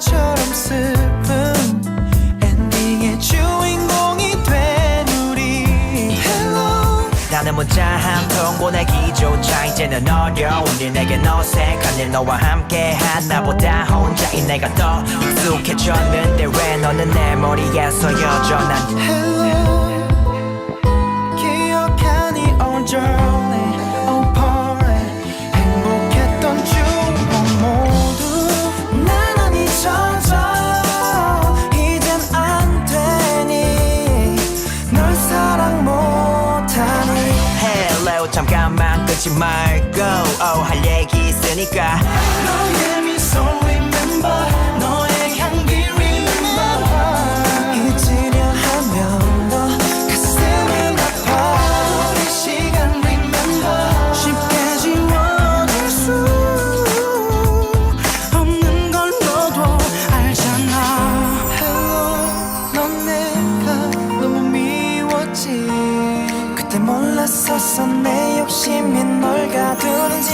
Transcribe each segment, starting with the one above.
영화처럼 슬픈 엔딩의 주인공이 된 우리. Hello. 나는 문자 한 통 보내기조차 이제는 어려운 일 내게 어색한 일 너와 함께 하나보다 혼자인 내가 더 익숙해졌는데 왜 너는 내 머리에서 여전한 Hello. 잠깐만 끊지 말고 oh, 할 얘기 있으니까 몰랐었어. 내 욕심이 널 가두는지.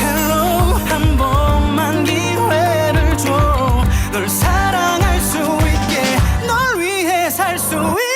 Hello 한 번만 기회를 줘 널 사랑할 수 있게 널 위해 살 수 있게.